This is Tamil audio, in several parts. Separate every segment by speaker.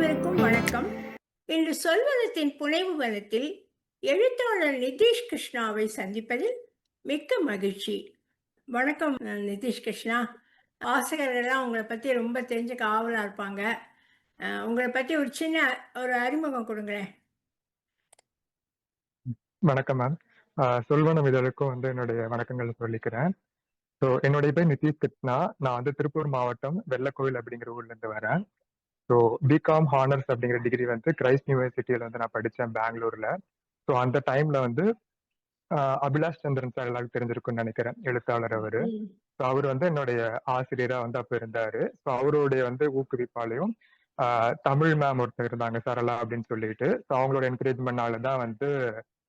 Speaker 1: அனைவருக்கும் வணக்கம். இன்று சொல்வனத்தின் புனைவு வனத்தில் எழுத்தாளர் நிதிஷ் கிருஷ்ணாவை சந்திப்பதில் மிக்க மகிழ்ச்சி. வணக்கம் நிதிஷ் கிருஷ்ணா. வாசகர்கள்லாம் உங்களை பற்றி ரொம்ப தெரிஞ்சுக்க ஆவலாக இருப்பாங்க. உங்களை பற்றி ஒரு சின்ன ஒரு அறிமுகம் கொடுங்களேன்.
Speaker 2: வணக்கம் மேம் சொல்வனம் இதழுக்கும் வந்து என்னுடைய வணக்கங்கள் சொல்லிக்கிறேன். ஸோ என்னுடைய பேர் நிதிஷ் கிருஷ்ணா. நான் வந்து திருப்பூர் மாவட்டம் வெள்ளக்கோவில் அப்படிங்கிற ஊர்ல இருந்து வரேன். ஸோ பிகாம் ஹானர்ஸ் அப்படிங்கிற டிகிரி வந்து கிரைஸ்ட் யூனிவர்சிட்டியில வந்து நான் படித்தேன் பெங்களூர்ல ஸோ அந்த டைம்ல வந்து அபிலாஷ் சந்திரன் சார் எல்லாருக்கும் தெரிஞ்சிருக்கும்னு நினைக்கிறேன் எழுத்தாளர் அவரு. ஸோ அவர் வந்து என்னுடைய ஆசிரியரா வந்து அப்ப இருந்தாரு. ஸோ அவருடைய வந்து ஊக்குவிப்பாலையும் தமிழ் மேம் ஒருத்தர் இருந்தாங்க சரளா அப்படின்னு சொல்லிட்டு. ஸோ அவங்களோட என்கரேஜ்மெண்ட்னால தான் வந்து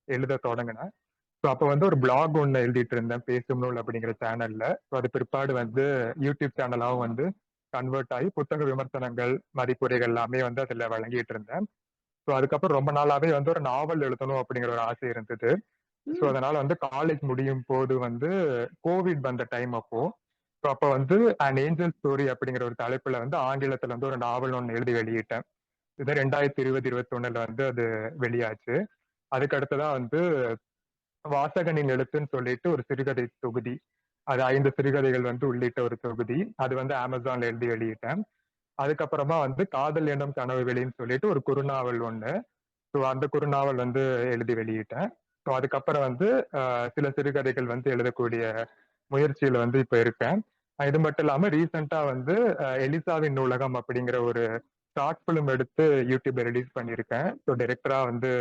Speaker 2: எழுத தொடங்கினேன். ஸோ அப்போ வந்து ஒரு பிளாக் ஒன்று எழுதிட்டு இருந்தேன் பேசும் நூல் அப்படிங்கிற சேனல்ல ஸோ அது பிற்பாடு வந்து யூடியூப் சேனலாகவும் வந்து கன்வெர்ட் ஆகி புத்தக விமர்சனங்கள் மதிப்புரைகள் எல்லாமே வந்து அதுல வழங்கிட்டு இருந்தேன். ஸோ அதுக்கப்புறம் ரொம்ப நாளாவே வந்து ஒரு நாவல் எழுதணும் அப்படிங்கிற ஒரு ஆசை இருந்தது. ஸோ அதனால வந்து காலேஜ் முடியும் போது வந்து கோவிட் வந்த டைம் அப்போ ஸோ அப்போ வந்து அண்ட் ஏஞ்சல் ஸ்டோரி அப்படிங்கிற ஒரு தலைப்புல வந்து ஆங்கிலத்துல வந்து ஒரு நாவல் ஒன்று எழுதி வெளியிட்டேன். இது ரெண்டாயிரத்தி இருபது இருபத்தி ஒண்ணுல வந்து அது வெளியாச்சு. அதுக்கு அடுத்ததான் வந்து வாசகனின் எழுத்துன்னு சொல்லிட்டு ஒரு சிறுகதை தொகுதி அது ஐந்து சிறுகதைகள் வந்து உள்ளிட்ட ஒரு தொகுதி. அது வந்து அமேசான்ல எழுதி வெளியிட்டேன். அதுக்கப்புறமா வந்து காதல் எண்ணம் கனவு வெளின்னு சொல்லிட்டு ஒரு குறுநாவல் ஒண்ணு. ஸோ அந்த குறுநாவல் வந்து எழுதி வெளியிட்டேன். ஸோ அதுக்கப்புறம் வந்து சில சிறுகதைகள் வந்து எழுதக்கூடிய முயற்சியில வந்து இப்ப இருக்கேன். இது மட்டும் இல்லாம ரீசெண்டா வந்து எலிசாவின் நூலகம் அப்படிங்கிற ஒரு ஷார்ட் ஃபிலிம் எடுத்து யூடியூப்ல ரிலீஸ் பண்ணியிருக்கேன். ஸோ டைரக்டரா வந்து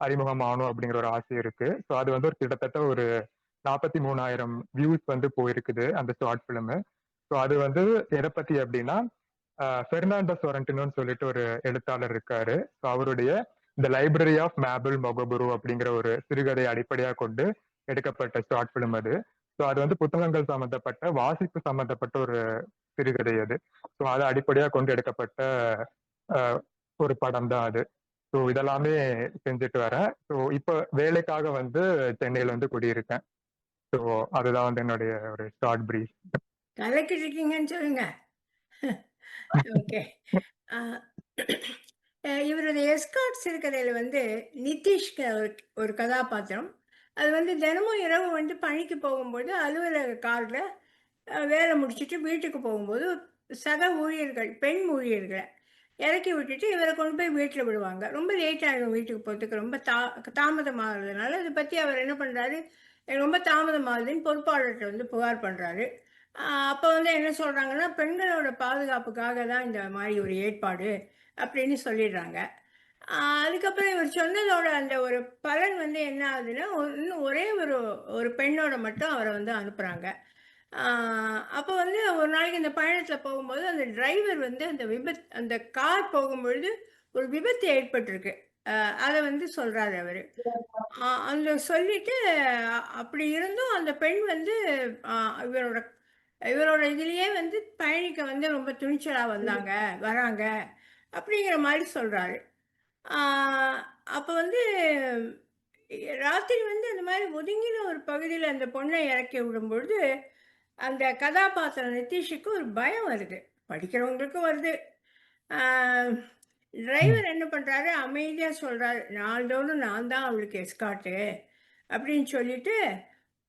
Speaker 2: அறிமுகம் ஆகணும் அப்படிங்கிற ஒரு ஆசை இருக்கு. ஸோ அது வந்து ஒரு கிட்டத்தட்ட ஒரு நாற்பத்தி மூணாயிரம் வியூஸ் வந்து போயிருக்குது அந்த ஷார்ட் ஃபிலிம் ஸோ அது வந்து எதை பத்தி அப்படின்னா பெர்னாண்டோ சோரண்டினோன்னு சொல்லிட்டு ஒரு எழுத்தாளர் இருக்காரு. ஸோ அவருடைய இந்த லைப்ரரி ஆஃப் மேபிள் மொகபுரு அப்படிங்கிற ஒரு சிறுகதை அடிப்படையாக கொண்டு எடுக்கப்பட்ட ஷார்ட் ஃபிலிம் அது. ஸோ அது வந்து புத்தகங்கள் சம்மந்தப்பட்ட வாசிப்பு சம்மந்தப்பட்ட ஒரு சிறுகதை அது. ஸோ அதை அடிப்படையாக கொண்டு எடுக்கப்பட்ட ஒரு படம் தான் அது. ஸோ இதெல்லாமே செஞ்சுட்டு வரேன். ஸோ இப்போ வேலைக்காக வந்து சென்னையில் வந்து குடியிருக்கேன். ஸோ அதுதான் வந்து என்னுடைய ஒரு ஷார்ட் பிரீஃப்
Speaker 1: கலக்கிட்டு இருக்கீங்கன்னு சொல்லுங்க ஓகே இவரது எஸ்கார்ட்ஸ் இருக்கிறதுல வந்து நிதிஷ் ஒரு ஒரு கதாபாத்திரம். அது வந்து தினமும் இரவு வந்து பணிக்கு போகும்போது அலுவலக காரில் வேலை முடிச்சுட்டு வீட்டுக்கு போகும்போது சக ஊழியர்கள் பெண் ஊழியர்களை இறக்கி விட்டுட்டு இவரை கொண்டு போய் வீட்டில் விடுவாங்க. ரொம்ப லேட் ஆகிடும் வீட்டுக்கு போகிறதுக்கு ரொம்ப தா தாமதமாகிறதுனால அதை பற்றி அவர் என்ன பண்ணுறாரு ரொம்ப தாமதமாகுதுன்னு பொறுப்பாளர்கிட்ட வந்து புகார் பண்ணுறாரு அப்போ வந்து என்ன சொல்கிறாங்கன்னா பெண்களோட பாதுகாப்புக்காக தான் இந்த மாதிரி ஒரு ஏற்பாடு அப்படின்னு சொல்லிடுறாங்க. அதுக்கப்புறம் இவர் சொன்னதோட அந்த ஒரு பலன் வந்து என்ன ஆகுதுன்னா இன்னும் ஒரே ஒரு ஒரு பெண்ணோட மட்டும் அவரை வந்து அனுப்புகிறாங்க அப்போ வந்து ஒரு நாளைக்கு இந்த பயணத்தில் போகும்போது அந்த டிரைவர் வந்து அந்த விபத் அந்த கார் போகும்பொழுது ஒரு விபத்து ஏற்பட்டிருக்கு. அதை வந்து சொல்கிறாரு அவர். அந்த சொல்லிட்டு அப்படி இருந்தும் அந்த பெண் வந்து இவரோட இவரோட இதுலயே வந்து பயணிக்க வந்து ரொம்ப துணிச்சலா வந்தாங்க வராங்க அப்படிங்கிற மாதிரி சொல்றாரு. அப்ப வந்து ராத்திரி வந்து அந்த மாதிரி ஒதுங்கின ஒரு பகுதியில் அந்த பொண்ணை இறக்கி விடும்பொழுது அந்த கதாபாத்திரம் நிதிஷுக்கு ஒரு பயம் வருது. படிக்கிறவங்களுக்கும் வருது. டிரைவர் என்ன பண்றாரு? அமைதியா சொல்றாரு. நாள்தோறும் நான் தான் அவளுக்கு எஸ்காட்டு அப்படின்னு சொல்லிட்டு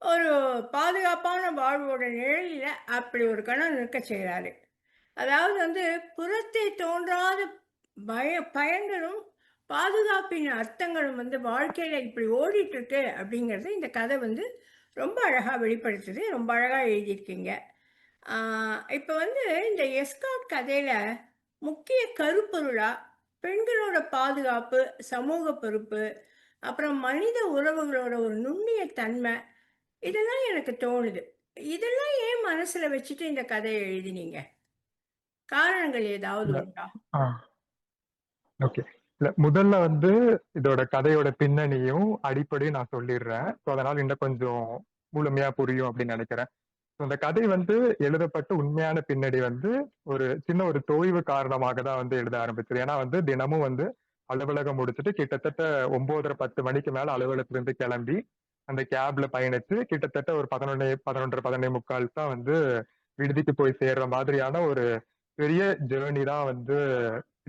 Speaker 1: ஒரு பாதுகாப்பான வாழ்வோட நிழலில் அப்படி ஒரு கணம் நிற்க செய்கிறாரு அதாவது வந்து புறத்தை தோன்றாத பய பயன்களும் பாதுகாப்பின் அர்த்தங்களும் வந்து வாழ்க்கையில் இப்படி ஓடிட்டுருக்கு அப்படிங்கிறது இந்த கதை வந்து ரொம்ப அழகாக வெளிப்படுத்துது. ரொம்ப அழகாக எழுதியிருக்கீங்க. இப்போ வந்து இந்த எஸ்காட் கதையில் முக்கிய கருப்பொருளாக பெண்களோட பாதுகாப்பு சமூக பொறுப்பு அப்புறம் மனித உறவுகளோட ஒரு நுண்ணிய தன்மை இதெல்லாம் எனக்கு தோணுது. இதெல்லாம் ஏன் மனசுல வச்சுட்டு இந்த கதையை எழுதினீங்க? காரணங்கள் ஏதாவது. உண்டா?
Speaker 2: ஓகே. இல்ல முதல்ல வந்து இதோட கதையோட பின்னணியும் அடிப்படையும் நான் சொல்லிடுறேன். ஸோ அதனால இன்னும் கொஞ்சம் முழுமையா புரியும் அப்படின்னு நினைக்கிறேன். ஸோ கதை வந்து எழுதப்பட்ட உண்மையான பின்னணி வந்து ஒரு சின்ன ஒரு தொய்வு காரணமாக தான் வந்து எழுத ஆரம்பிச்சது. ஏன்னா வந்து தினமும் வந்து அலுவலகம் முடிச்சுட்டு கிட்டத்தட்ட ஒன்பதரை பத்து மணிக்கு மேல அலுவலகத்திலிருந்து கிளம்பி அந்த கேப்ல பயணிச்சு கிட்டத்தட்ட ஒரு பதினொன்னே பதினொன்றரை பதினொன்று முக்கால் தான் வந்து விடுதிக்கு போய் சேர்ற மாதிரியான ஒரு பெரிய ஜேர்னி தான் வந்து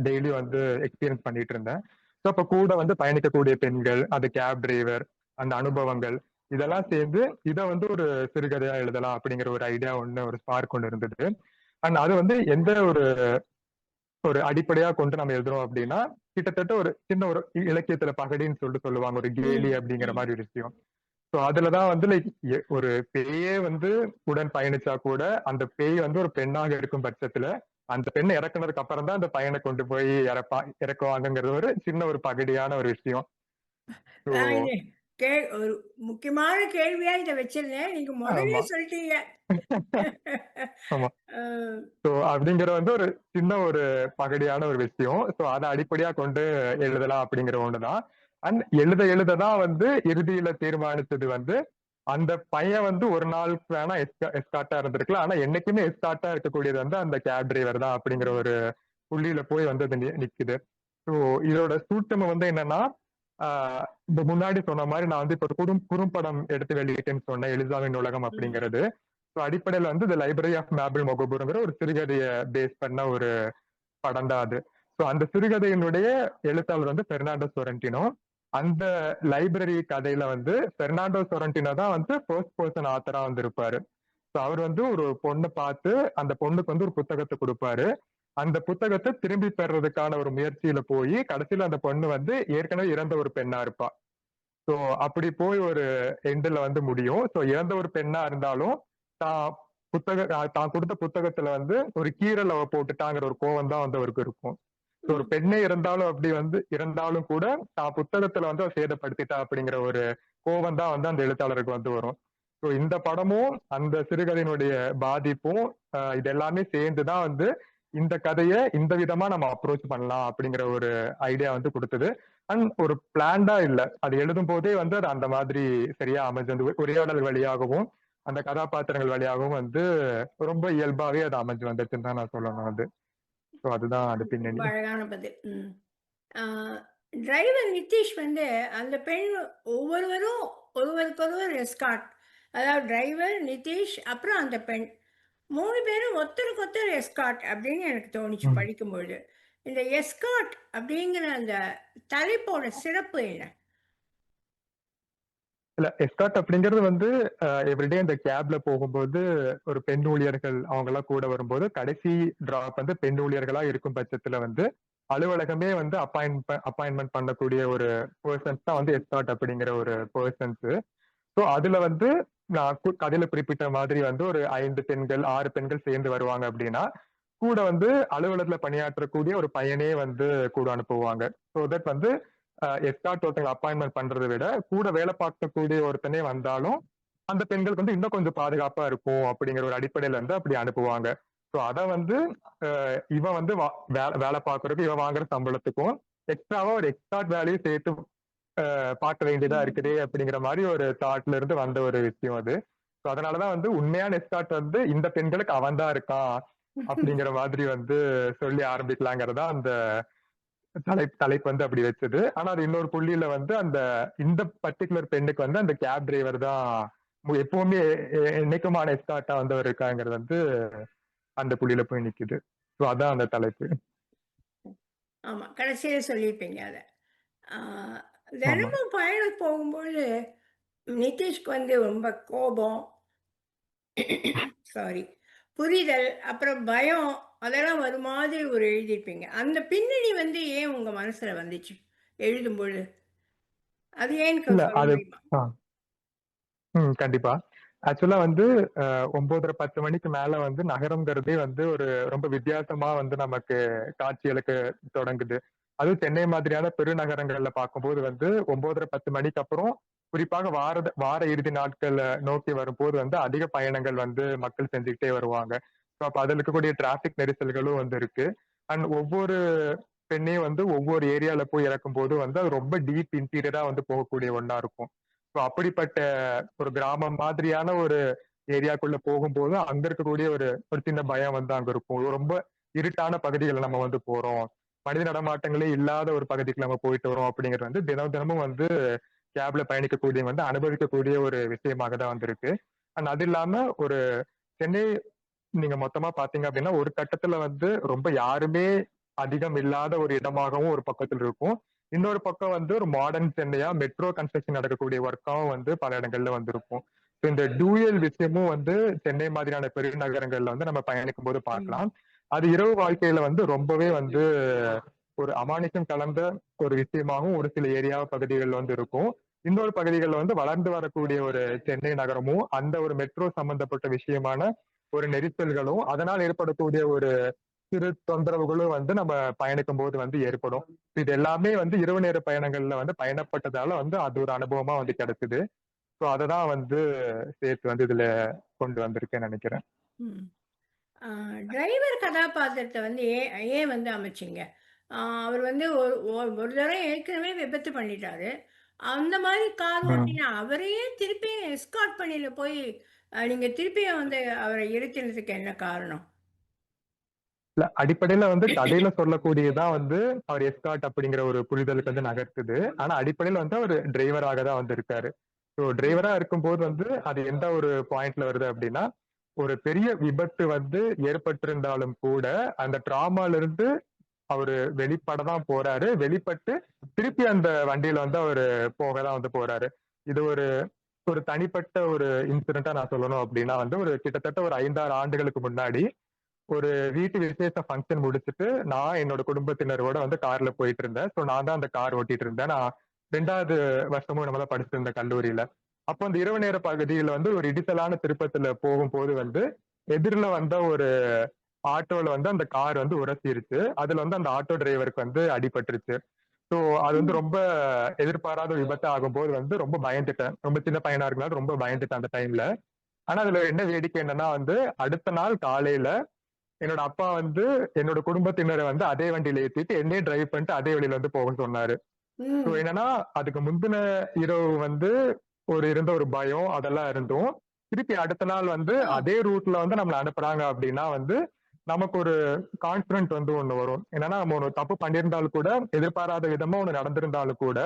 Speaker 2: டெய்லி வந்து எக்ஸ்பீரியன்ஸ் பண்ணிட்டு இருந்தேன். ஸோ அப்போ கூட வந்து பயணிக்கக்கூடிய பெண்கள் அந்த கேப் டிரைவர் அந்த அனுபவங்கள் இதெல்லாம் சேர்ந்து இதை வந்து ஒரு சிறுகதையா எழுதலாம் அப்படிங்கிற ஒரு ஐடியா ஒண்ணு ஒரு ஸ்பார்க் ஒன்று இருந்தது. அண்ட் அது வந்து எந்த ஒரு ஒரு அடிப்படையா கொண்டு நம்ம எழுதுறோம் அப்படின்னா கிட்டத்தட்ட ஒரு சின்ன ஒரு இலக்கியத்துல பகடின்னு சொல்லிட்டு சொல்லுவாங்க ஒரு கேலி அப்படிங்கிற. மாதிரி ஒரு விஷயம். ஸோ அதுலதான் வந்து லைக் ஒரு பேயே வந்து உடன் பயணிச்சா கூட அந்த பேய் வந்து ஒரு பெண்ணாக இருக்கும் பட்சத்துல அந்த பெண் இறக்குனதுக்கு அப்புறம் தான் அந்த பையனை கொண்டு போய் இறப்பா இறக்குவாங்கங்கிறது ஒரு சின்ன ஒரு பகடியான ஒரு விஷயம்.
Speaker 1: கே ஒரு முக்கியமான கேள்வியா இதை வச்சிருந்தேன். நீங்க முதல்லயே
Speaker 2: ஆமா.
Speaker 1: சொல்லிட்டீங்க.
Speaker 2: அப்படிங்கிற வந்து ஒரு சின்ன ஒரு பகடியான ஒரு விஷயம். ஸோ அதை அடிப்படையா கொண்டு எழுதலாம் அப்படிங்கிற ஒண்ணுதான் அண்ட் எழுத எழுத தான் வந்து இறுதியில தீர்மானிச்சது வந்து அந்த பையன் வந்து ஒரு நாளுக்கு வேணா எஸ்கா எஸ்காட்டா இருந்திருக்கலாம். ஆனா என்னைக்குமே எஸ்காட்டா இருக்கக்கூடியது வந்து அந்த கேப் டிரைவர் தான் அப்படிங்கிற ஒரு புள்ளியில போய் வந்து அது நிக்குது. ஸோ இதோட சூட்சம் வந்து என்னன்னா இப்போ முன்னாடி சொன்ன மாதிரி நான் வந்து இப்ப குறும் குறும்படம் எடுத்து வெளியிட்டேன்னு சொன்னேன் எலிசாவின் உலகம் அப்படிங்கிறது. ஸோ அடிப்படையில வந்து இந்த லைப்ரரி ஆஃப் மேபிள் மொகபுருங்கிற ஒரு சிறுகதையை பேஸ் பண்ண ஒரு படம் தான் அது. ஸோ அந்த சிறுகதையினுடைய எழுத்தாளர் வந்து பெர்னாண்டோ சொரண்டினோ. அந்த லைப்ரரி கதையில வந்து பெர்னாண்டோ சொரண்டினோ தான் வந்து ஃபர்ஸ்ட் பர்சன் ஆத்தரா வந்து இருப்பாரு ஸோ அவர் வந்து ஒரு பொண்ணை பார்த்து அந்த பொண்ணுக்கு வந்து ஒரு புத்தகத்தை கொடுப்பாரு. அந்த புத்தகத்தை திரும்பி பெறதுக்கான ஒரு முயற்சியில போய் கடைசியில அந்த பொண்ணு வந்து ஏற்கனவே இறந்த ஒரு பெண்ணா இருப்பா. ஸோ அப்படி போய் ஒரு எண்டில் வந்து முடியும். ஸோ இறந்த ஒரு பெண்ணா இருந்தாலும் தான் புத்தக தான் கொடுத்த புத்தகத்துல வந்து ஒரு கீரல் அவ போட்டுட்டாங்கிற ஒரு கோவம் தான் வந்து அவருக்கு இருக்கும். ஸோ ஒரு பெண்ணே இருந்தாலும் அப்படி வந்து இருந்தாலும் கூட தான் புத்தகத்துல வந்து அவ சேதப்படுத்திட்டா அப்படிங்கிற ஒரு கோவம் தான் வந்து அந்த எழுத்தாளருக்கு வந்து வரும். ஸோ இந்த படமும் அந்த சிறுகதையினுடைய பாதிப்பும் இது எல்லாமே சேர்ந்து தான் வந்து இந்த கதையை இந்த விதமா நம்ம அப்ரோச் பண்ணலாம் அப்படிங்கிற ஒரு ஐடியா வந்து கொடுத்தது. அண்ட் ஒரு பிளான்டா இல்ல. அது எழுதும் போதே வந்து அது அந்த மாதிரி சரியா அமைஞ்சு வந்து உரையாடல் வழியாகவும் அந்த கதாபாத்திரங்கள் வழியாகவும் வந்து ரொம்ப இயல்பாவே அது அமைஞ்சு வந்துச்சுன்னு தான் நான் சொல்லணும் அது. ஸோ அதுதான் அது பின்னணி.
Speaker 1: அழகான பதில். டிரைவர் நிதிஷ் வந்து அந்த பெண் ஒவ்வொருவரும் ஒருவருக்கொருவர் எஸ்காட் அதாவது டிரைவர் நிதிஷ் அப்புறம் அந்த பெண். மூணு பேரும் ஒருத்தருக்கு ஒருத்தர் எஸ்காட் அப்படின்னு எனக்கு தோணுச்சு. படிக்கும்பொழுது. இந்த எஸ்காட் அப்படிங்கிற அந்த தலைப்போட சிறப்பு என்ன?
Speaker 2: இல்ல எஸ்காட் அப்படிங்கிறது வந்து எவ்ரிடே இந்த கேப்ல போகும்போது ஒரு பெண் ஊழியர்கள் அவங்க எல்லாம் கூட வரும்போது கடைசி டிராப் வந்து பெண் ஊழியர்களா இருக்கும் பட்சத்துல வந்து அலுவலகமே வந்து அப்பாயின்ட் அப்பாயின்மெண்ட் பண்ணக்கூடிய ஒரு பர்சன்ஸ் தான் வந்து எஸ்காட் அப்படிங்கிற ஒரு பர்சன்ஸ் ஸோ அதுல வந்து நான் கதையில குறிப்பிட்ட மாதிரி வந்து ஒரு ஐந்து பெண்கள் ஆறு பெண்கள் சேர்ந்து வருவாங்க அப்படின்னா கூட வந்து அலுவலகத்துல பணியாற்றக்கூடிய ஒரு பையனே வந்து கூட அனுப்புவாங்க. ஸோ தட் வந்து எஸ்காட் ஒருத்தங்க அப்பாயின்மெண்ட் பண்றதை விட கூட வேலை பார்க்கக்கூடிய ஒருத்தனே வந்தாலும் அந்த பெண்களுக்கு வந்து இன்னும் கொஞ்சம் பாதுகாப்பா இருக்கும் அப்படிங்கிற ஒரு அடிப்படையில இருந்து அப்படி அனுப்புவாங்க. ஸோ அதை வந்து இவன் வந்து வா- வேலை பார்க்கறதுக்கு இவன் வாங்குற சம்பளத்துக்கும் எக்ஸ்ட்ராவா ஒரு எக்ஸ்டார்ட் வேலையும் சேர்த்து பார்க்க வேண்டியதா. இருக்குதே அப்படிங்கிற மாதிரி ஒரு தாட்ல இருந்து வந்த ஒரு விஷயம் அது. அதனாலதான் வந்து உண்மையான எஸ்காட் வந்து இந்த பெண்களுக்கு அவன் தான் இருக்கான் அப்படிங்கிற மாதிரி வந்து சொல்லி ஆரம்பிக்கலாங்கிறதா அந்த தலைப்பு தலைப்பு வந்து அப்படி வச்சது. ஆனா அது இன்னொரு புள்ளியில வந்து அந்த இந்த பர்டிகுலர் பெண்ணுக்கு வந்து அந்த கேப் டிரைவர் தான் எப்பவுமே என்னைக்குமான எஸ்காட்டா வந்தவர் இருக்காங்கிறது வந்து அந்த புள்ளியில போய் நிக்குது. ஸோ அதான் அந்த தலைப்பு.
Speaker 1: ஆமா கடைசியில சொல்லியிருப்பீங்க அதை. தினமும் பயணம் போகும்போது நிதிஷ்க்கு வந்து ரொம்ப கோபம். சாரி புரிதல் அப்புறம் பயம் அதெல்லாம் ஒரு மாதிரி ஒரு எழுதியிருப்பீங்க அந்த பின்னணி வந்து ஏன் உங்க மனசுல வந்துச்சு? எழுதும் பொழுது அது சொல்ல
Speaker 2: அது ம் கண்டிப்பா. ஆக்சுவலா வந்து ஒன்பதரை பத்து மணிக்கு மேல வந்து நகரம்ங்கிறதே வந்து ஒரு ரொம்ப வித்தியாசமா வந்து நமக்கு காட்சிகளுக்கு தொடங்குது. அதுவும் சென்னை மாதிரியான பெருநகரங்கள்ல பார்க்கும்போது வந்து ஒன்பதரை பத்து மணிக்கு அப்புறம் குறிப்பாக வார வார இறுதி நாட்கள் நோக்கி வரும்போது வந்து அதிக பயணங்கள் வந்து மக்கள் செஞ்சுக்கிட்டே வருவாங்க. ஸோ அப்போ அதில் இருக்கக்கூடிய டிராஃபிக் நெரிசல்களும் வந்து இருக்கு. அண்ட் ஒவ்வொரு பெண்ணையும் வந்து ஒவ்வொரு ஏரியால போய் இறக்கும் போது வந்து அது ரொம்ப டீப் இன்டீரியரா வந்து போகக்கூடிய ஒன்னா இருக்கும். ஸோ அப்படிப்பட்ட ஒரு கிராமம் மாதிரியான ஒரு ஏரியாக்குள்ள போகும்போது அங்க இருக்கக்கூடிய ஒரு ஒரு சின்ன பயம் வந்து அங்க இருக்கும். ரொம்ப இருட்டான பகுதிகளை நம்ம வந்து போறோம். மனித நடமாட்டங்களே இல்லாத ஒரு பகுதிக்கு நம்ம போயிட்டு வரோம் அப்படிங்கிறது வந்து தினம் தினமும் வந்து கேப்ல பயணிக்கக்கூடிய வந்து அனுபவிக்கக்கூடிய ஒரு விஷயமாக தான் வந்திருக்கு. அண்ட் அது இல்லாம ஒரு சென்னை நீங்க மொத்தமா பாத்தீங்க அப்படின்னா ஒரு கட்டத்துல வந்து ரொம்ப யாருமே அதிகம் இல்லாத ஒரு இடமாகவும் ஒரு பக்கத்துல இருக்கும். இன்னொரு பக்கம் வந்து ஒரு மாடர்ன் சென்னையா மெட்ரோ கன்ஸ்ட்ரக்ஷன் நடக்கக்கூடிய ஒர்க்காகவும் வந்து பல இடங்கள்ல வந்திருக்கும். இந்த டூயல் விஷயமும் வந்து சென்னை மாதிரியான பெருநகரங்கள்ல வந்து நம்ம பயணிக்கும் போது பார்க்கலாம். அது இரவு வாழ்க்கையில வந்து ரொம்பவே வந்து ஒரு அமானுஷம் கலந்த ஒரு விஷயமாகவும் ஒரு சில ஏரியா பகுதிகள் வந்து இருக்கும். இன்னொரு பகுதிகளில் வந்து வளர்ந்து வரக்கூடிய ஒரு சென்னை நகரமும் அந்த ஒரு மெட்ரோ சம்பந்தப்பட்ட விஷயமான ஒரு நெரிசல்களும் அதனால் ஏற்படக்கூடிய ஒரு சிறு தொந்தரவுகளும் வந்து நம்ம பயணிக்கும் போது வந்து ஏற்படும். இது எல்லாமே வந்து இரவு நேர பயணங்கள்ல வந்து பயணப்பட்டதால வந்து அது ஒரு அனுபவமா வந்து கிடைச்சது. ஸோ அதை தான் வந்து சேர்த்து வந்து இதுல கொண்டு வந்திருக்கேன்னு நினைக்கிறேன்.
Speaker 1: டிரைவர் கதாபாத்திரத்தை வந்து ஏன் ஏன் வந்து அமைச்சிங்க? அவர் வந்து ஒரு ஒரு- ஒரு தடவை ஏற்கனவே விபத்து பண்ணிட்டாரு. அந்த மாதிரி கார். ஓட்டினா அவரையே திருப்பியும் எஸ்கார்ட் பண்ணில போய் நீங்க திருப்பியும் வந்து அவரை இருத்தினதுக்கு என்ன காரணம்?
Speaker 2: இல்ல அடிப்படையில வந்து கதையில சொல்லக்கூடியதான் வந்து அவர் எஸ்காட் அப்படிங்கிற ஒரு புரிதலுக்கு வந்து நகர்த்துது. ஆனா அடிப்படையில வந்து அவர் டிரைவராக தான் வந்து இருக்காரு. ஸோ டிரைவரா இருக்கும்போது வந்து அது எந்த ஒரு பாயிண்ட்ல வருது அப்படின்னா ஒரு பெரிய விபத்து வந்து ஏற்பட்டிருந்தாலும் கூட அந்த டிராமால இருந்து அவரு வெளிப்பட தான் போறாரு. வெளிப்பட்டு திருப்பி அந்த வண்டியில வந்து அவரு போக தான் வந்து போறாரு. இது ஒரு ஒரு தனிப்பட்ட ஒரு இன்சிடென்ட்டா நான் சொல்லணும் அப்படின்னா வந்து ஒரு கிட்டத்தட்ட ஒரு ஐந்தாறு ஆண்டுகளுக்கு முன்னாடி ஒரு வீட்டு விசேஷ ஃபங்க்ஷன் முடிச்சுட்டு நான் என்னோட குடும்பத்தினரோட வந்து கார்ல போயிட்டு இருந்தேன். ஸோ நான் தான் அந்த கார் ஓட்டிட்டு இருந்தேன். நான் ரெண்டாவது வருஷமும் நம்ம தான் படிச்சிருந்தேன் கல்லூரியில. அப்போ அந்த இரவு நேர பகுதியில வந்து ஒரு இடித்தலான திருப்பத்துல போகும்போது வந்து எதிரில வந்த ஒரு ஆட்டோல வந்து அந்த கார் வந்து உரசிருச்சு. அதுல வந்து அந்த ஆட்டோ டிரைவருக்கு வந்து அடிபட்டுருச்சு. ஸோ அது வந்து ரொம்ப எதிர்பாராத விபத்து ஆகும்போது வந்து ரொம்ப பயந்துட்டேன். ரொம்ப சின்ன பையனா இருக்கனால ரொம்ப பயந்துட்டேன் அந்த டைம்ல ஆனா அதுல என்ன வேடிக்கை என்னன்னா வந்து அடுத்த நாள் காலையில என்னோட அப்பா வந்து என்னோட குடும்பத்தினரை வந்து அதே வண்டியில ஏத்திட்டு என்னையே டிரைவ் பண்ணிட்டு அதே வழியில வந்து போக சொன்னாரு. ஸோ என்னன்னா அதுக்கு முந்தின இரவு வந்து ஒரு இருந்த ஒரு பயம் அதெல்லாம் இருந்தும். திருப்பி அடுத்த நாள் வந்து அதே ரூட்ல வந்து நம்மளை அனுப்புறாங்க அப்படின்னா வந்து நமக்கு ஒரு கான்பிடன்ட் வந்து ஒண்ணு வரும். என்னன்னா நம்ம ஒரு தப்பு பண்ணியிருந்தாலும் கூட எதிர்பாராத விதமா ஒண்ணு நடந்திருந்தாலும் கூட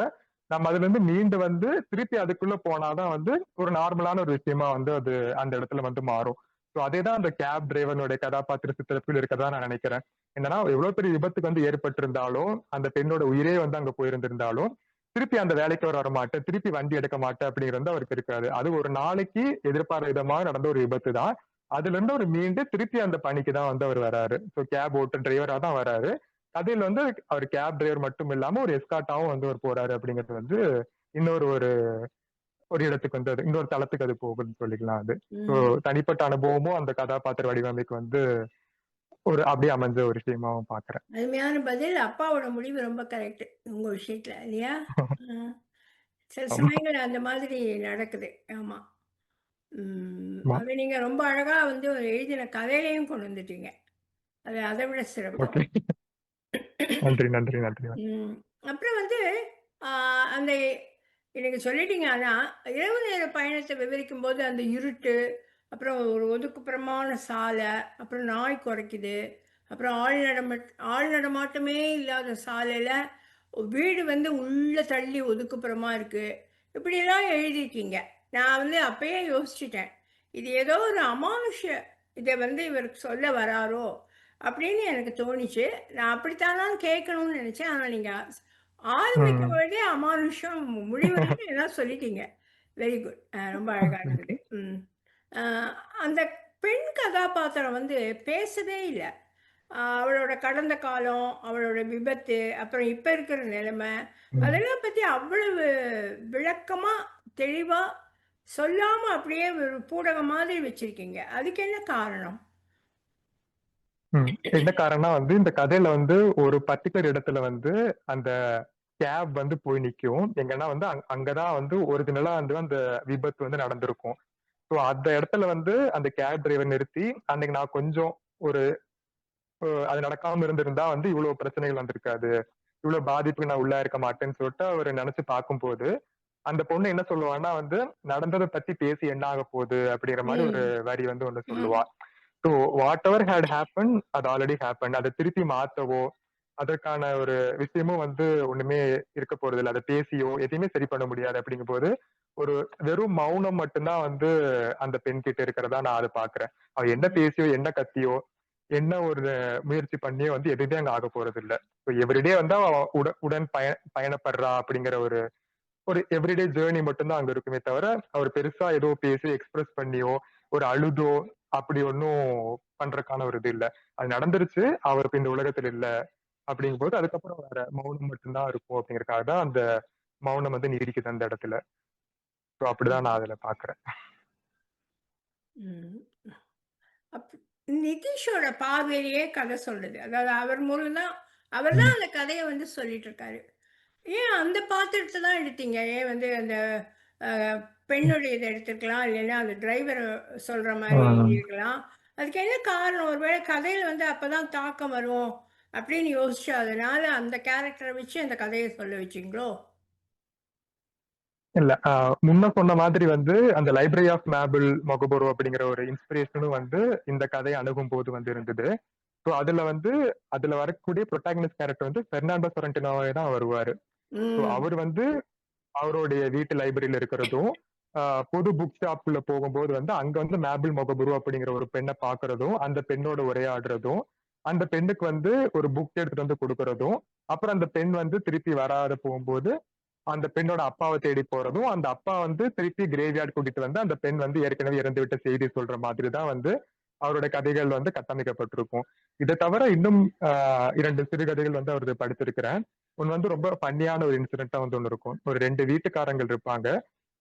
Speaker 2: நம்ம அதுல இருந்து மீண்டு வந்து திருப்பி அதுக்குள்ள போனாதான் வந்து ஒரு நார்மலான ஒரு விஷயமா வந்து அது அந்த இடத்துல வந்து மாறும். ஸோ அதே தான் அந்த கேப் டிரைவனுடைய கதாபாத்திர சித்திரத்தில் இருக்கிறதா நான் நினைக்கிறேன். என்னன்னா எவ்வளவு பெரிய விபத்துக்கு வந்து ஏற்பட்டிருந்தாலும் அந்த பெண்ணோட உயிரே வந்து அங்க போயிருந்திருந்தாலும் திருப்பி அந்த வேலைக்கு வர வர மாட்டேன் திருப்பி வண்டி எடுக்க மாட்டேன் அப்படிங்கிறது வந்து அவருக்கு இருக்காது. அது ஒரு நாளைக்கு எதிர்பாராத விதமாக நடந்த ஒரு விபத்து தான். அதுல இருந்து அவர் மீண்டு திருப்பி அந்த பணிக்கு தான் வந்து அவர் வராரு. ஸோ கேப் ஓட்டு டிரைவரா தான் வராரு. கதையில வந்து அவர் கேப் டிரைவர் மட்டும் இல்லாம ஒரு எஸ்காட்டாவும் வந்து அவர் போறாரு அப்படிங்கிறது வந்து இன்னொரு ஒரு ஒரு இடத்துக்கு வந்து அது இன்னொரு தளத்துக்கு அது போகுதுன்னு சொல்லிக்கலாம் அது. ஸோ. தனிப்பட்ட அனுபவமும் அந்த கதாபாத்திர வடிவமைக்கு வந்து ஒரு அப்படியே அமைஞ்ச ஒரு விஷயமாவும் பாக்குறேன்.
Speaker 1: அருமையான பதில். அப்பாவோட முடிவு ரொம்ப கரெக்ட் உங்க விஷயத்துல இல்லையா. சில. சமயங்கள் அந்த மாதிரி நடக்குது. ஆமா. ம்,
Speaker 2: ஆமா.
Speaker 1: அது நீங்க ரொம்ப அழகா வந்து ஒரு எழுதின கதையிலையும் கொண்டு வந்துட்டீங்க. அது அதை விட சிறப்பு.
Speaker 2: நன்றி நன்றி நன்றி.
Speaker 1: அப்புறம் வந்து அந்த நீங்க சொல்லிட்டீங்க ஆனா இரவு நேர பயணத்தை விவரிக்கும் போது அந்த இருட்டு அப்புறம் ஒரு ஒதுக்குப்புறமான சாலை அப்புறம் நாய் குறைக்குது. அப்புறம் ஆள் நடம ஆள் நடமாட்டமே இல்லாத சாலையில வீடு வந்து உள்ள தள்ளி ஒதுக்குப்புறமா இருக்கு. இப்படியெல்லாம் எழுதியிருக்கீங்க. நான் வந்து அப்பயே யோசிச்சிட்டேன். இது ஏதோ ஒரு அமானுஷ இதை வந்து இவருக்கு சொல்ல வராரோ அப்படின்னு எனக்கு தோணுச்சு. நான் அப்படித்தானான்னு கேட்கணும்னு நினைச்சேன். ஆனால் நீங்கள் ஆரம்பிக்கும்
Speaker 2: ம்.
Speaker 1: பொழுதே அமானுஷம் முடிவு எல்லாம் சொல்லிட்டீங்க. வெரி குட் ரொம்ப அழகா இருந்தது. ம். அந்த பெண் கதாபாத்திரம் வந்து பேசவே இல்லை. அவளோட கடந்த காலம் அவளோட விபத்து அப்புறம் இப்போ இருக்கிற நிலைமை. அதெல்லாம் பற்றி அவ்வளவு விளக்கமாக தெளிவாக சொல்லாமல் அப்படியே ஒரு பூடகம் மாதிரி வச்சிருக்கீங்க. அதுக்கு என்ன காரணம்.
Speaker 2: என்ன காரணம்னா வந்து இந்த கதையில வந்து ஒரு பர்டிகுலர் இடத்துல வந்து அந்த கேப் வந்து போய் நிக்கும். எங்கன்னா வந்து அங்க- அங்கதான் வந்து ஒரிஜினலா வந்து அந்த விபத்து வந்து நடந்திருக்கும். ஸோ அந்த இடத்துல வந்து அந்த கேப் டிரைவர் நிறுத்தி அன்னைக்கு நான் கொஞ்சம் ஒரு அது நடக்காம இருந்திருந்தா வந்து இவ்வளவு பிரச்சனைகள் வந்திருக்காது. இவ்வளவு பாதிப்புக்கு நான் உள்ளா இருக்க மாட்டேன்னு சொல்லிட்டு அவர் நினைச்சு பார்க்கும்போது அந்த பொண்ணு என்ன சொல்லுவான்னா வந்து நடந்ததை பத்தி பேசி என்ன ஆக போகுது? அப்படிங்கிற மாதிரி ஒரு வரி வந்து ஒண்ணு சொல்லுவா. So what ever had happen அது ஆல்ரெடி ஹேப்பன் அதை திருப்பி மாத்தவோ அதற்கான ஒரு விஷயமும் வந்து ஒண்ணுமே இருக்க போறது இல்லை அதை பேசியோ எதையுமே சரி பண்ண முடியாது. அப்படிங்கும் போது ஒரு வெறும் மௌனம் மட்டும்தான் வந்து அந்த பெண் கிட்ட இருக்கிறதா நான் அதை பாக்குறேன். அவ என்ன பேசியோ என்ன கத்தியோ என்ன ஒரு முயற்சி பண்ணியோ வந்து எதுவுமே அங்க ஆக போறது இல்ல ஸோ எவ்ரிடே வந்து அவ உட உடன் பய பயணப்படுறா அப்படிங்கிற ஒரு ஒரு எவ்ரிடே ஜேர்னி மட்டும்தான் அங்க இருக்குமே தவிர அவர் பெருசா ஏதோ பேசி எக்ஸ்பிரஸ் பண்ணியோ ஒரு அழுதோ அப்படி ஒன்றும் பண்றதுக்கான ஒரு இது இல்ல. அது நடந்துருச்சு அவர் இப்ப இந்த உலகத்துல இல்ல அப்படிங்கும்போது அதுக்கப்புறம் வேற மௌனம் மட்டும்தான் இருக்கும் அப்படிங்கறதுக்காக தான் அந்த மௌனம் வந்து நீடிக்குது அந்த இடத்துல. ஸோ அப்படிதான் நான் அதுல.
Speaker 1: அப் நிதிஷோட பார்வையிலேயே கதை சொல்றது. அதாவது அவர் மூலம் தான் அவர் தான். அந்த கதைய வந்து சொல்லிட்டு இருக்காரு. ஏன் அந்த பாத்திரத்த தான் எடுத்தீங்க? ஏன் வந்து அந்த பெண்ணுடைய இத எடுத்திருக்கலாம். இல்லைன்னா அந்த டிரைவர் சொல்ற மாரி
Speaker 2: ம்.
Speaker 1: எழுதியிருக்கலாம். அதுக்கு என்ன காரணம்? ஒருவேளை கதையில வந்து அப்பதான் தாக்கம் வரும் அப்படின்னு யோசிச்சு, அதனால அந்த கேரக்டர வச்சு அந்த கதைய சொல்ல வச்சீங்களோ?
Speaker 2: இல்ல. முன்ன சொன்ன மாதிரி வந்து அந்த லைப்ரரி ஆஃப் மேபிள் மொகபோரோ அப்படிங்கிற ஒரு இன்ஸ்பிரேஷனும் வந்து இந்த கதைய அணுகும்போது வந்து இருந்தது. ஸோ அதுல வந்து அதுல வரக்கூடிய புரோட்டாகனிஸ்ட் கேரக்டர் வந்து பெர்னாண்டோ சொரன்டினோவே தான் வருவாரு. அவர் வந்து அவருடைய வீட்டு லைப்ரரியில இருக்கிறதும், பொது புக் ஷாப்ல போகும்போது வந்து அங்க வந்து மேபிள் மொகபுரு அப்படிங்கிற ஒரு பெண்ண பார்க்கிறதும், அந்த பெண்ணோட உரையாடுறதும், அந்த பெண்ணுக்கு வந்து ஒரு புக் எடுத்துட்டு வந்து குடுக்குறதும், அப்புறம் அந்த பெண் வந்து திருப்பி வராத போகும்போது, அந்த பெண்ணோட அப்பாவை தேடி போறதும், அந்த அப்பா வந்து திருப்பி கிரேவியார்டு கூட்டிட்டு வந்து அந்த பெண் வந்து ஏற்கனவே இறந்துவிட்ட செய்தி சொல்ற மாதிரி தான் வந்து அவரோட கதைகள் வந்து கட்டமைக்கப்பட்டிருக்கும். இதை தவிர இன்னும் இரண்டு சிறுகதைகள் வந்து அவரது படித்திருக்கிறேன் ஒன்னு வந்து ரொம்ப பண்ணியான ஒரு இன்சிடென்ட்டா வந்து ஒன்று இருக்கும். ஒரு ரெண்டு வீட்டுக்காரங்கள் இருப்பாங்க.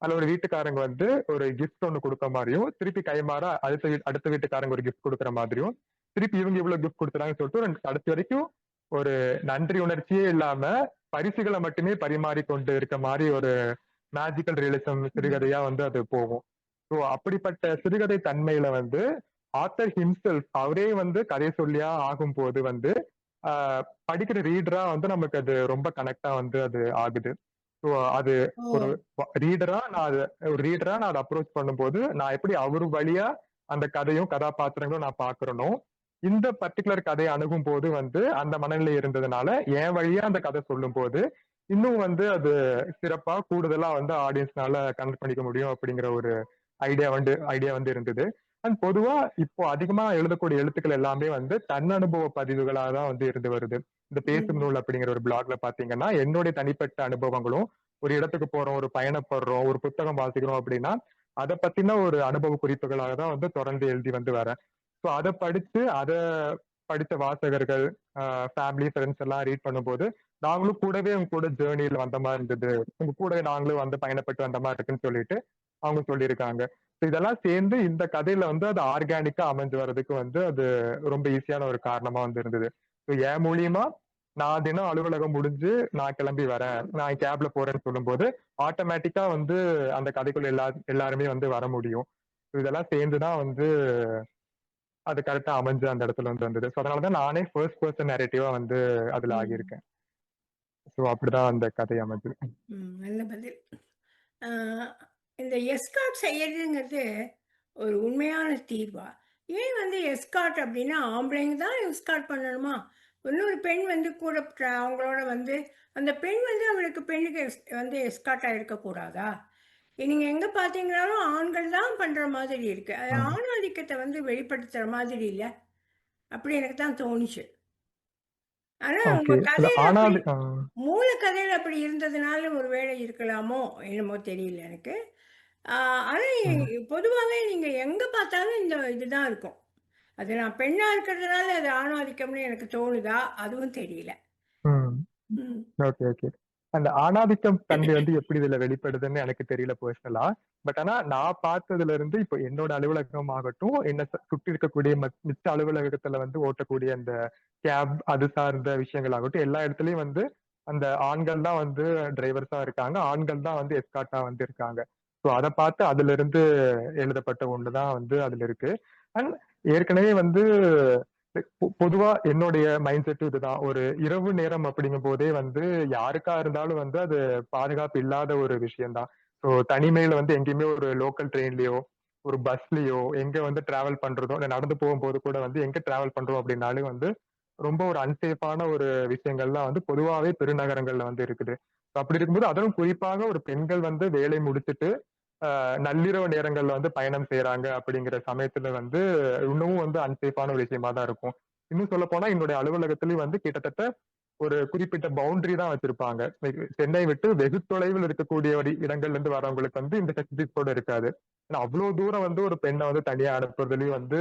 Speaker 2: அதுல ஒரு வீட்டுக்காரங்க வந்து ஒரு கிஃப்ட் ஒன்று கொடுக்க மாதிரியும் திருப்பி கைமாற அடுத்த அடுத்த வீட்டுக்காரங்க ஒரு கிஃப்ட் கொடுக்குற மாதிரியும், திருப்பி இவங்க இவ்வளவு கிஃப்ட் கொடுத்துறாங்கன்னு சொல்லிட்டு ஒரு கடைசி வரைக்கும் ஒரு நன்றி உணர்ச்சியே இல்லாம பரிசுகள மட்டுமே பரிமாறிக்கொண்டு இருக்க மாரி ஒரு மேஜிக்கல் ரியலிசம். சிறுகதையா வந்து அது போகும். ஸோ அப்படிப்பட்ட சிறுகதை தன்மையில வந்து ஆத்தர் ஹிம்செல்ஃப் அவரே வந்து கதை சொல்லியா ஆகும்போது வந்து, அ படிக்கிற ரீடரா வந்து நமக்கு அது ரொம்ப கனெக்ட்டா வந்து அது ஆகுது. ஸோ அது ஒரு ரீடரா நான் அத ஒரு ரீடரா நான் அத அப்ரோச் பண்ணும்போது, நான் எப்படி அவரு வழியா அந்த கதையும், கதாபாத்திரங்களும் நான் பார்க்கிறனோ, இந்த பர்ட்டிகுலர் கதைய அணுகும்போது வந்து அந்த மனநிலை இருந்ததுனால, என் வழியா அந்த கதை சொல்லும்போது, இன்னும் வந்து அது சிறப்பா கூடுதலா வந்து ஆடியன்ஸ்னால கனெக்ட் பண்ணிக்க முடியும் அப்படிங்கிற ஒரு ஐடியா வந்து ஐடியா வந்து இருந்தது. அண்ட் பொதுவா இப்போ அதிகமா எழுதக்கூடிய எழுத்துக்கள் எல்லாமே வந்து தன்னனுபவ பதிவுகளா தான் வந்து இருந்து வருது. இந்த பேசும். நூல் அப்படிங்கிற ஒரு பிளாக்ல பார்த்தீங்கன்னா, என்னுடைய தனிப்பட்ட அனுபவங்களும், ஒரு இடத்துக்கு போறோம், ஒரு பயணப்படுறோம், ஒரு புத்தகம் வாசிக்கிறோம் அப்படின்னா, அத பத்தின ஒரு அனுபவ குறிப்புகளாக தான் வந்து தொடர்ந்து எழுதி வந்து வரேன். ஸோ அதை படித்து அதை படித்த வாசகர்கள், ஃபேமிலி, ஃப்ரெண்ட்ஸ் எல்லாம் ரீட் பண்ணும்போது, நாங்களும் கூடவே உங்க கூட ஜேர்னியில் வந்த மாதிரி இருந்தது. உங்க கூடவே நாங்களும் வந்து பயணப்பட்டு வந்த மாதிரி இருக்குன்னு சொல்லிட்டு, அவங்க சொல்லியிருக்காங்க. ஸோ இதெல்லாம் சேர்ந்து இந்த கதையில வந்து அது ஆர்கானிக்கா அமைஞ்சு வர்றதுக்கு வந்து அது ரொம்ப ஈஸியான ஒரு காரணமா வந்து இருந்தது. ஸோ என் மூலியமா நான் தினம் அலுவலகம் முடிஞ்சு நான் கிளம்பி வரேன். நான் கேப்ல போறேன்னு சொல்லும்போது, ஆட்டோமேட்டிக்கா வந்து அந்த கதைக்குள்ள எல்லா எல்லாருமே வந்து வர முடியும். ஸோ இதெல்லாம் சேர்ந்து தான் வந்து அது கரெக்ட்டா அமைஞ்சு அந்த இடத்துல வந்து வந்தது. ஸோ அதனால தான் நானே ஃபர்ஸ்ட் பெர்சன் நேரேட்டிவா வந்து அதுல. ஆகியிருக்கேன். ஸோ அப்படிதான் அந்த கதை அமைஞ்சது.
Speaker 1: நல்ல பதில். இந்த எஸ்கார்ட் செய்யறதுங்கிறது ஒரு உண்மையான தீர்வா? ஏன் வந்து எஸ்கார்ட் அப்படின்னா, ஆம்பளைங்க தான் எஸ்கார்ட் பண்ணணுமா? இன்னொரு பெண் வந்து கூட அவங்களோட வந்து அந்த பெண் வந்து அவளுக்கு பெண்ணுக்கு எஸ் வந்து எஸ்கார்ட்டா இருக்கக்கூடாதா? நீங்க எங்க பார்த்தீங்கனாலும் ஆண்கள் தான் பண்ற மாதிரி இருக்கு. அது. ஆணாதிக்கத்த வந்து வெளிப்படுத்துற மாதிரி இல்ல? அப்படி எனக்கு தான் தோணுச்சு. ஆனா உங்க கதையில. மூல கதையில அப்படி இருந்ததுனால ஒரு வேளை இருக்கலாமோ? என்னமோ தெரியல எனக்கு. ஆனா
Speaker 2: ம்.
Speaker 1: பொதுவாவே நீங்க எங்க பார்த்தாலும் இந்த இதுதான் இருக்கும். அது நான் பெண்ணா இருக்கிறதுனால அது ஆணாதிக்கம்னு எனக்கு தோணுதா? அதுவும் தெரியல.
Speaker 2: Okay, okay. அந்த ஆணாதிக்கம் தன்மை வந்து எப்படி இதுல வெளிப்படுதுன்னு எனக்கு தெரியல பர்சனலா பட் ஆனா நான் பார்த்ததுல இருந்து இப்போ என்னோட அலுவலகம் ஆகட்டும், என்ன ச சுற்றி இருக்கக்கூடிய மத் மிச்ச அலுவலகத்துல வந்து ஓட்டக்கூடிய அந்த கேப் அது சார்ந்த விஷயங்கள் ஆகட்டும், எல்லா இடத்துலயும் வந்து அந்த ஆண்கள் தான் வந்து டிரைவர்ஸா இருக்காங்க. ஆண்கள் தான் வந்து எஸ்கார்ட்டா வந்து இருக்காங்க. ஸோ அதை பார்த்து அதிலிருந்து எழுதப்பட்ட ஒன்று தான் வந்து அதுல இருக்கு. அண்ட் ஏற்கனவே வந்து பொதுவா என்னுடைய மைண்ட் செட் இதுதான். ஒரு இரவு நேரம் அப்படிங்கும்போதே வந்து யாருக்கா இருந்தாலும் வந்து அது பாதுகாப்பு இல்லாத ஒரு விஷயம்தான் ஸோ தனிமையில வந்து எங்கேயுமே ஒரு லோக்கல் ட்ரெயின்லயோ, ஒரு பஸ்லயோ எங்க வந்து டிராவல் பண்றதோ, இல்லை நடந்து போகும்போது கூட வந்து எங்க டிராவல் பண்றோம் அப்படின்னாலும் வந்து ரொம்ப ஒரு அன்சேஃபான ஒரு விஷயங்கள்லாம் வந்து பொதுவாகவே பெருநகரங்கள்ல வந்து இருக்குது. அப்படி இருக்கும்போது அதுவும் குறிப்பாக ஒரு பெண்கள் வந்து வேலை முடிச்சுட்டு நள்ளிரவு நேரங்கள்ல வந்து பயணம் செய்யறாங்க அப்படிங்கிற சமயத்துல வந்து இன்னமும் வந்து அன்சேஃபான ஒரு விஷயமா தான் இருக்கும். இன்னும் சொல்ல போனா என்னுடைய அலுவலகத்திலயும் வந்து கிட்டத்தட்ட ஒரு குறிப்பிட்ட பவுண்டரி தான் வச்சிருப்பாங்க. சென்னை விட்டு வெகு தொலைவில் இருக்கக்கூடிய ஒரு இடங்கள்ல இருந்து வரவங்களுக்கு வந்து இந்த ஃபெசிலிட்டிஸ் கூட இருக்காது. ஏன்னா அவ்வளவு தூரம் வந்து ஒரு பெண்ணை வந்து தனியா அனுப்புறதுலயும் வந்து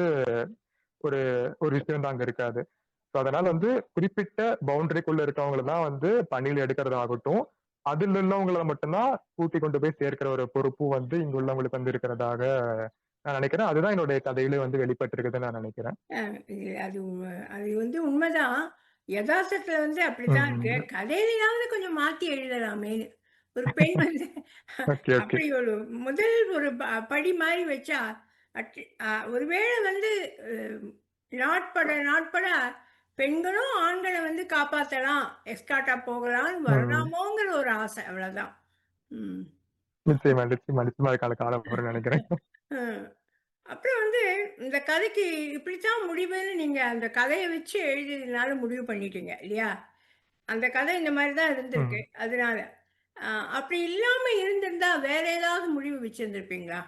Speaker 2: ஒரு ஒரு விஷயம் தான் அங்க இருக்காது. ஸோ அதனால வந்து குறிப்பிட்ட பவுண்டரிக்குள்ள இருக்கவங்களை தான் வந்து பணியில் எடுக்கிறதாகட்டும் அதில் உள்ளவங்களை மட்டும்தான் கூட்டி கொண்டு போய் சேர்க்கிற ஒரு பொறுப்பும் வந்து இங்க உள்ளவங்களுக்கு வந்து இருக்கிறதாக நான் நினைக்கிறேன். அதுதான் என்னுடைய கதையில வந்து வெளிப்பட்டிருக்குதுன்னு நான் நினைக்கிறேன்.
Speaker 1: அது அது வந்து உண்மைதான். யதார்த்தத்துல வந்து அப்படித்தான்
Speaker 2: ம்,
Speaker 1: இருக்கு. கதையிலாவது கொஞ்சம் மாத்தி எழுதலாமேன்னு ஒரு பெண் வந்து அப்படி ஒரு முதல் ஒரு படி மாதிரி வச்சா ஒருவேளை வந்து நாட்பட நாட்பட பெண்களும் ஆண்களை வந்து காப்பாத்தலாம் எஸ்காட்டா போகலாம்னு
Speaker 2: ம்.
Speaker 1: வரலாமோங்கிற ஒரு ஆசை அவ்வளவுதான்.
Speaker 2: நிச்சயமா நிச்சயமா நிச்சயமா காலம் நினைக்கிறேன்.
Speaker 1: அப்புறம் வந்து இந்த கதைக்கு இப்படித்தான் முடிவுன்னு நீங்க அந்த கதையை வச்சு எழுதியதுனால முடிவு பண்ணிட்டீங்க இல்லையா? அந்த கதை இந்த மாதிரி தான் இருந்திருக்கு அதனால. அப்படி இல்லாம இருந்திருந்தா வேற ஏதாவது முடிவு வச்சிருந்திருப்பீங்களா?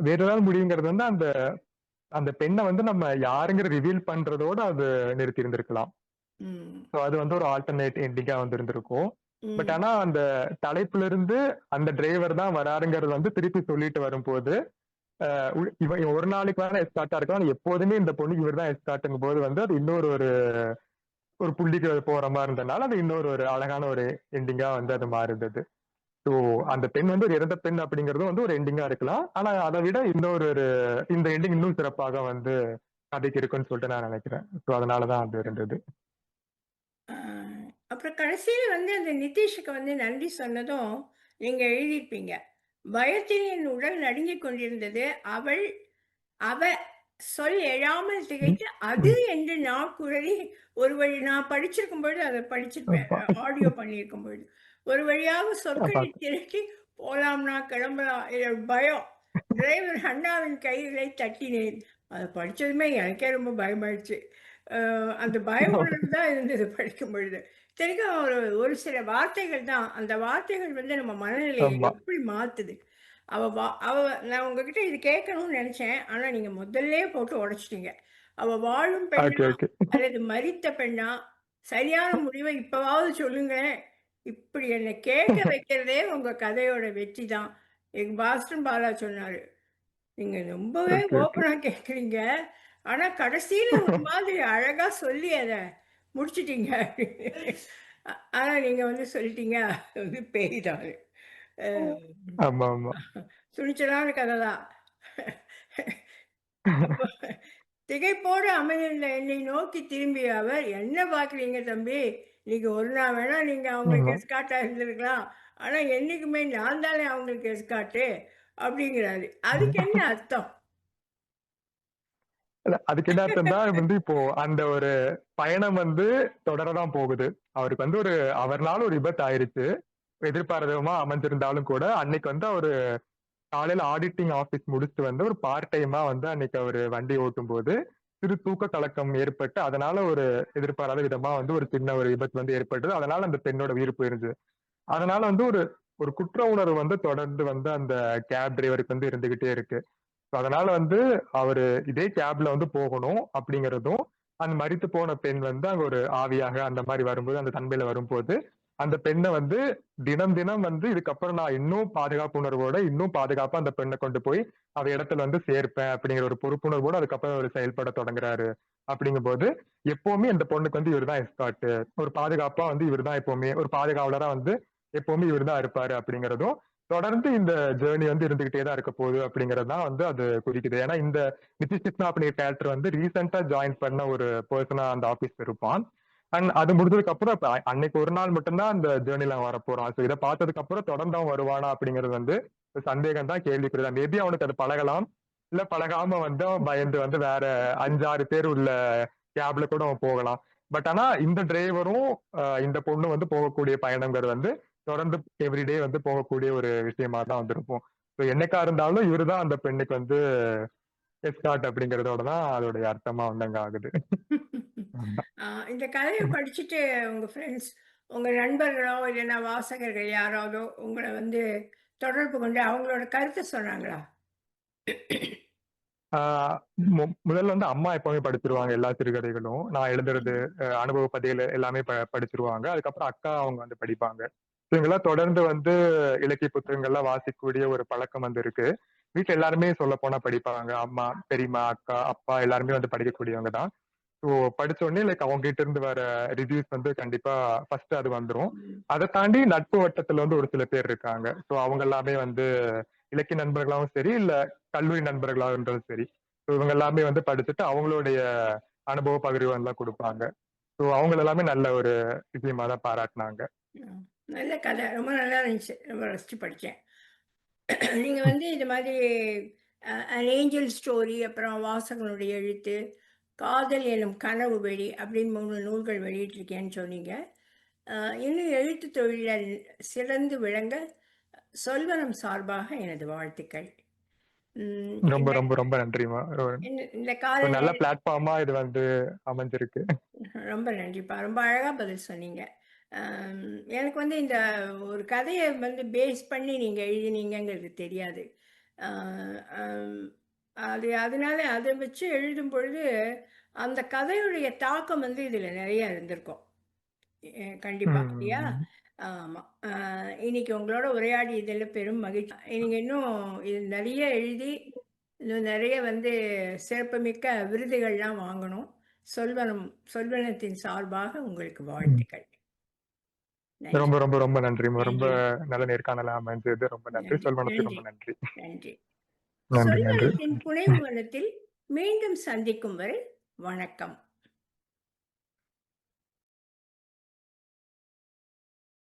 Speaker 2: வேற ஏதாவது முடிவுங்கிறது வந்து அந்த அந்த பெண்ணை வந்து நம்ம யாருங்கிற ரிவீல் பண்றதோட அது நிறுத்தி இருந்திருக்கலாம் ஸோ அது வந்து ஒரு ஆல்டர்னேட் எண்டிங்கா வந்து இருந்திருக்கும் பட் ஆனா அந்த தலைப்புல இருந்து அந்த டிரைவர் தான் வராருங்கிறது வந்து திருப்பி சொல்லிட்டு வரும்போது இவன் ஒரு நாளைக்கு வேணா எஸ்கார்ட்டா இருக்கலாம். எப்போதுமே இந்த பொண்ணு இவர் தான் எஸ்கார்ட்டுங்கும் போது வந்து அது இன்னொரு ஒரு ஒரு புள்ளிக்கு போற மாதிரி இருந்ததுனால அது இன்னொரு ஒரு அழகான ஒரு எண்டிங்கா வந்து அது மாறுது ஸோ அந்த பெண் வந்து ஒரு இறந்த பெண் அப்படிங்கறதும் வந்து ஒரு எண்டிங்கா இருக்கலாம். ஆனா அதை விட இன்னொரு ஒரு இந்த எண்டிங் இன்னும் சிறப்பாக வந்து கதைக்கு இருக்குன்னு சொல்லிட்டு நான் நினைக்கிறேன். ஸோ அதனாலதான் அது இருந்தது.
Speaker 1: அப்புறம் கடைசியில் வந்து அந்த நிதிஷுக்கு வந்து நன்றி சொன்னதும் நீங்கள் எழுதியிருப்பீங்க. பயத்தில் என் உடல் நடுங்கிக் கொண்டிருந்தது. அவள் அவ சொல் எழாமல் திகைத்து அது என்று நான் குழலி ஒரு வழி நான் படிச்சிருக்கும் பொழுது அதை படிச்சிருப்பேன். ஆடியோ பண்ணியிருக்கும் பொழுது. ஒரு வழியாக சொற்களை. திரட்டி போலாம்னா கிளம்பலாம். பயம். டிரைவர் அண்ணாவின் கைகளை தட்டினேன். அதை படிச்சதுமே எனக்கே ரொம்ப பயமாயிடுச்சு. அந்த பய உணர்வு தான் இருந்தது படிக்கும் பொழுது. தெரியும் ஒரு ஒரு சில வார்த்தைகள் தான் அந்த வார்த்தைகள் வந்து நம்ம மனநிலையை. எப்படி மாத்துது? அவ வா அவ நான் உங்ககிட்ட இது கேட்கணும்னு நினைச்சேன். ஆனா நீங்க முதல்லே போட்டு உடைச்சிட்டீங்க. அவ வாழும் பெண்ணா அல்லது மரித்த பெண்ணா? சரியான முடிவை இப்பவாவது சொல்லுங்களேன். இப்படி என்னை கேட்க வைக்கிறதே உங்க கதையோட வெற்றி தான் எங்க பாஸ்டன் பாலா சொன்னாரு நீங்க ரொம்பவே
Speaker 2: ஓகே ஓகே.
Speaker 1: ஓப்பனா கேக்குறீங்க. ஆனா கடைசியில ஒரு மாதிரி அழகா சொல்லி அதை முடிச்சிட்டீங்க. ஆனா நீங்க வந்து சொல்லிட்டீங்க வந்து
Speaker 2: ஆமா ஆமா.
Speaker 1: துணிச்சலான கதை தான் திகைப்போடு அமைந்திருந்த என்னை நோக்கி திரும்பிய அவர் என்ன பார்க்குறீங்க தம்பி? இன்னைக்கு ஒரு நாள் வேணா நீங்க அவங்களுக்கு
Speaker 2: ஆமா.
Speaker 1: எஸ்காட்டா இருந்திருக்கலாம் ஆனா என்னைக்குமே நான் தானே அவங்களுக்கு எஸ்காட்டு அப்படிங்கிறாரு. அதுக்கு என்ன அர்த்தம்?
Speaker 2: அதுக்கு என்ன அர்த்தம்னா வந்து இப்போ அந்த ஒரு பயணம் வந்து தொடரதான் போகுது. அவருக்கு வந்து ஒரு அவர்னால ஒரு விபத்து ஆயிருச்சு. எதிர்பாராதமா அமைஞ்சிருந்தாலும் கூட அன்னைக்கு வந்து அவரு காலையில ஆடிட்டிங் ஆபீஸ் முடிச்சுட்டு வந்து ஒரு பார்ட் டைமா வந்து அன்னைக்கு அவரு வண்டி ஓட்டும் போது சிறு தூக்க கலக்கம் ஏற்பட்டு அதனால ஒரு எதிர்பாராத விதமா வந்து ஒரு சின்ன ஒரு விபத்து வந்து ஏற்பட்டது. அதனால அந்த பெண்ணோட உயிர் போயிருந்தது. அதனால வந்து ஒரு ஒரு குற்ற உணர்வு வந்து தொடர்ந்து வந்து அந்த கேப் டிரைவருக்கு வந்து இருந்துகிட்டே இருக்கு. அதனால வந்து அவரு இதே கேப்ல வந்து போகணும் அப்படிங்கிறதும் அந்த மறித்து போன பெண் வந்து அங்க ஒரு ஆவியாக அந்த மாதிரி வரும்போது அந்த தன்மையில வரும்போது அந்த பெண்ணை வந்து தினம் தினம் வந்து இதுக்கப்புறம் நான் இன்னும் பாதுகாப்பு உணர்வோட இன்னும் பாதுகாப்பா அந்த பெண்ணை கொண்டு போய் அவ இடத்துல வந்து சேர்ப்பேன் அப்படிங்கிற ஒரு பொறுப்புணர்வோட அதுக்கப்புறம் அவர் செயல்பட தொடங்குறாரு. அப்படிங்கும்போது எப்பவுமே இந்த பொண்ணுக்கு வந்து இவர் தான் எஸ்காட்டு ஒரு பாதுகாப்பா வந்து இவர் தான் எப்பவுமே ஒரு பாதுகாவலரா வந்து எப்பவுமே இவர் தான் இருப்பாரு அப்படிங்கிறதும் தொடர்ந்து இந்த ஜேர்னி வந்து இருந்துகிட்டே தான் இருக்க போகுது அப்படிங்கறது தான் வந்து அது குறிக்குது. ஏன்னா இந்த நிதிஷ் கிருஷ்ணா அப்படிங்கிற கேரக்டர் வந்து ரீசெண்டா ஜாயின் பண்ண ஒரு பர்சனா அந்த ஆபீஸ் இருப்பான். அண்ட் அது முடிஞ்சதுக்கு அப்புறம் இப்ப அன்னைக்கு ஒரு நாள் மட்டும்தான் அந்த ஜேர்னில வர போறான் ஸோ இதை பார்த்ததுக்கு அப்புறம் தொடர்ந்து அவன் வருவானா அப்படிங்கிறது வந்து சந்தேகம் தான் கேள்விக்குறிதான் மேபி அவனுக்கு அது பழகலாம். இல்ல பழகாம வந்து அவன் பயந்து வந்து வேற அஞ்சாறு பேர் உள்ள கேப்ல கூட அவன் போகலாம். பட் ஆனா இந்த டிரைவரும் இந்த பொண்ணு வந்து போகக்கூடிய பயணங்கிறது வந்து தொடர்ந்து எவ்ரிடே வந்து போகக்கூடிய ஒரு விஷயமா தான் வந்திருக்கும். ஸோ என்னைக்கா இருந்தாலும் இவருதான் அந்த பெண்ணுக்கு வந்து எஸ்காட் அப்படிங்கறதோட தான் அதோடைய அர்த்தமா வந்து அங்க ஆகுது
Speaker 1: இந்த கதையை படிச்சுட்டு உங்க ஃப்ரெண்ட்ஸ் உங்க நண்பர்களோ, இல்லன்னா வாசகர்கள் யாராவதோ உங்கள வந்து தொடர்பு கொண்டு அவங்களோட கருத்த சொன்னாங்களா?
Speaker 2: முதல்ல வந்து அம்மா எப்பவுமே படிச்சுருவாங்க எல்லா சிறுகதைகளும். நான் எழுதுறது, அனுபவ பதிவுல எல்லாமே ப படிச்சுருவாங்க. அதுக்கப்புறம் அக்கா அவங்க வந்து படிப்பாங்க. இவங்கலாம் தொடர்ந்து வந்து இலக்கிய புத்தகங்கள்லாம் வாசிக்கக்கூடிய ஒரு பழக்கம் வந்து இருக்கு. வீட்டுல எல்லாருமே சொல்லப்போனா படிப்பாங்க. அம்மா, பெரியம்மா, அக்கா, அப்பா எல்லாருமே வந்து படிக்கக்கூடியவங்க தான். ஸோ படிச்ச உடனே லைக் அவங்க கிட்ட இருந்து வர ரிவ்யூஸ் வந்து கண்டிப்பா ஃபர்ஸ்ட் அது
Speaker 1: வந்துடும்
Speaker 2: அதை தாண்டி நட்பு வட்டத்துல வந்து ஒரு சில பேர் இருக்காங்க. ஸோ அவங்க எல்லாமே வந்து இலக்கிய நண்பர்களாகவும் சரி, இல்ல கல்லூரி நண்பர்களாக இருந்தாலும் சரி. ஸோ இவங்க எல்லாமே வந்து படிச்சுட்டு அவங்களுடைய அனுபவ பகிர்வுலாம் கொடுப்பாங்க ஸோ அவங்கள எல்லாமே நல்ல ஒரு விஷயமா தான் பாராட்டினாங்க
Speaker 1: நல்ல கதை. ரொம்ப நல்லா இருந்துச்சு. ரொம்ப ரசிச்சு படிச்சேன். நீங்க. வந்து இது மாதிரி அ "அன் ஏஞ்சல் ஸ்டோரி" அப்புறம் "வாசகனுடைய எழுத்து", "காதல் எனும் கனவு வெளி" அப்படின்னு 3 நூல்கள் வெளியிட்டிருக்கேன்னு சொன்னீங்க. இன்னும் எழுத்து தொழில்ல சிறந்து விளங்க சொல்வனம் சார்பாக எனது வாழ்த்துக்கள்.
Speaker 2: ரொம்ப, ரொம்ப, ரொம்ப நன்றிம்மா. ரொ
Speaker 1: இந்த கால
Speaker 2: நல்ல பிளாட்ஃபார்மா இது வந்து அமைஞ்சிருக்கு.
Speaker 1: ரொம்ப நன்றிப்பா. ரொம்ப அழகா பதில் சொன்னீங்க. எனக்கு வந்து இந்த ஒரு கதைய வந்து பேஸ் பண்ணி நீங்க எழுதினீங்கங்கிறது தெரியாது. அது அதனால அத வச்சு எழுதும் பொழுது, அந்த கதையுடைய தாக்கம் வந்து இதில நெறைய இருந்திருக்கும். எ கண்டிப்பா இல்லையா?
Speaker 2: ம்.
Speaker 1: ஆமா. அ இன்னைக்கு உங்களோட உரையாடியதில பெரும் மகிழ்ச்சி. நீங்க இன்னும் இது நெறைய எழுதி, இன்னும் நெறைய வந்து சிறப்புமிக்க விருதுகள்லாம் வாங்கணும். சொல்வனம் சொல்வனத்தின் சார்பாக உங்களுக்கு. வாழ்த்துக்கள். நன்றி.
Speaker 2: ரொம்ப, ரொம்ப, ரொம்ப நன்றிம்மா. ரொம்ப
Speaker 1: நன்றி.
Speaker 2: நல்ல நேர்காணலா அமைஞ்சது. ரொம்ப நன்றி.
Speaker 1: நன்றி,
Speaker 2: சொல்வனத்துக்கு
Speaker 1: நன்றி,
Speaker 2: ரொம்ப நன்றி.
Speaker 1: நன்றி.
Speaker 2: நன்றி, நன்றி.
Speaker 1: வனத்தில் மீண்டும் சந்திக்கும் வரை வணக்கம்.